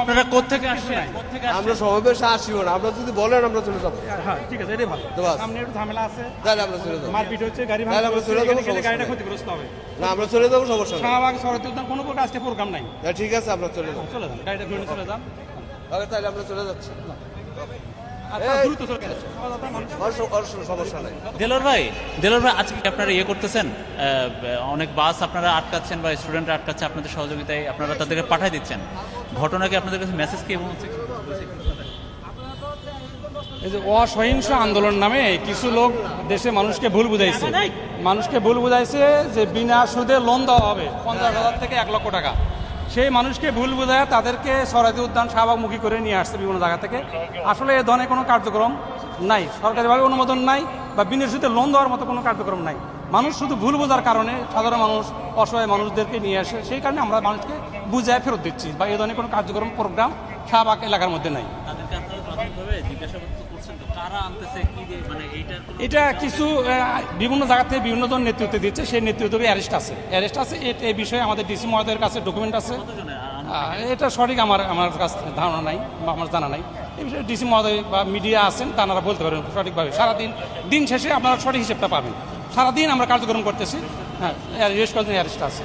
আপনারা কোত্থেকে আসছেন? আমরা সমাবেশে আসিও না। আমরা যদি বলেন আমরা চলে যাব। হ্যাঁ ঠিক আছে এটাই ভালো। সামনে একটু ঝামেলা আছে। তাহলে আমরা চলে যাব। মারপিট হচ্ছে গাড়ি আমরা চলে যাব, ভাঙা গাড়িটা। ক্ষতিগ্রস্ত হবে। না আমরা চলে যাব সমস্যা শাহবাগ সরতি কোনো প্রকার আজকে প্রোগ্রাম নাই। হ্যাঁ, ঠিক আছে আমরা চলে যাব। চলে যান গাড়িটা ঘুরে চলে যান। তাহলে আমরা চলে যাচ্ছি। দেলোর ভাই দেলোর ভাই আজকে আপনারা ইয়ে করতেছেন? অনেক বাস আপনারা আটকাচ্ছেন বা স্টুডেন্টরা আটকাচ্ছে আপনাদের সহযোগিতায় আপনারা তাদেরকে পাঠিয়ে দিচ্ছেন। ঘটনা কি আপনাদের কাছে মেসেজ কি এবং হচ্ছে? এই যে অসহিংস আন্দোলন নামে কিছু লোক দেশে মানুষকে ভুল বুঝাইছে। মানুষকে ভুল বুঝাইছে যে বিনা সুদে লোন দেওয়া হবে। পঞ্চাশ হাজার থেকে এক লক্ষ টাকা। সেই মানুষকে ভুল বোঝায় তাদেরকে সরাদি উদ্যান শাহবাগমুখী করে নিয়ে আসছে বিভিন্ন জায়গা থেকে। আসলে এ ধরনের কোনো কার্যক্রম নাই। সরকারিভাবে অনুমোদন নাই বা বিনা সুদে লোন দেওয়ার মতো কোনো কার্যক্রম নাই। মানুষ শুধু ভুল বোঝার কারণে সাধারণ মানুষ, অসহায় মানুষদেরকে নিয়ে আসে, সেই কারণে আমরা মানুষকে বুঝায় ফেরত দিচ্ছি বা এ ধরনের কোনো কার্যক্রম প্রোগ্রাম শাহবাগ এলাকার মধ্যে নাই। মানে এটা কিছু বিভিন্ন জায়গা থেকে বিভিন্ন জন নেতৃত্ব দিচ্ছে সেই নেতৃত্বে অ্যারেস্ট আছে। অ্যারেস্ট আছে এই বিষয়ে আমাদের ডিসি মহোদয়ের কাছে ডকুমেন্ট আছে। এটা সঠিক আমার আমার কাছে ধারণা নাই বা আমার জানা নাই। এই বিষয়ে ডিসি মহোদয় বা মিডিয়া আছেন তারা বলতে পারবেন সঠিকভাবে। সারাদিন দিন শেষে আপনারা সঠিক হিসেবটা পাবেন। সারাদিন আমরা কার্যক্রম করতেছি। হ্যাঁ অ্যারেস্ট অ্যারেস্ট আছে।